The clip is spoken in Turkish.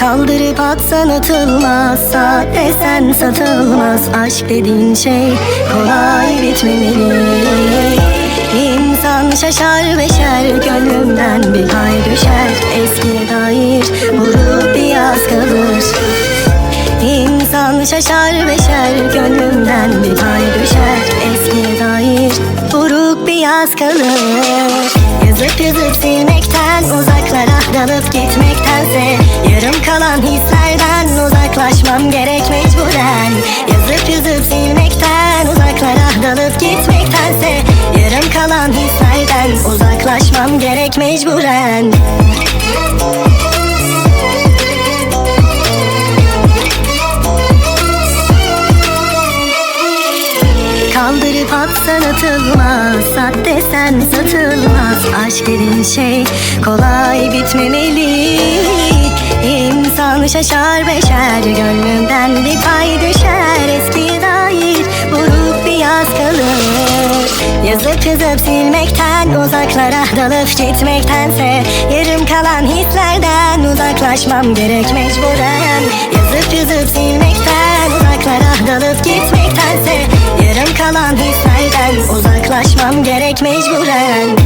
Kaldırıp atsan atılmaz desen satılmaz. Aşk dediğin şey kolay bitmemeli. İnsan şaşar beşer Gönlümden bir pay düşer. Eskiye dair vurup bir yaz kalır. İnsan şaşar beşer Gönlümden yaz kalır. Yazıp yazıp silmekten Uzaklara dalıp gitmektense Yarım kalan hislerden Uzaklaşmam gerek mecburen. Yazıp yazıp silmekten Uzaklara dalıp gitmektense Yarım kalan hislerden Uzaklaşmam gerek mecburen. Kaldırıp atsan atılmaz Sat desen satılmaz Aşk dediğin şey. Kolay bitmemeli. İnsan şaşar beşer Gönlümden bir pay düşer. Eskiye dair buruk bir yaz kalır. Yazıp yazıp silmekten Uzaklara dalıp gitmektense. Yarım kalan hislerden Uzaklaşmam gerek mecburen Uzaklaşmam gerek mecburen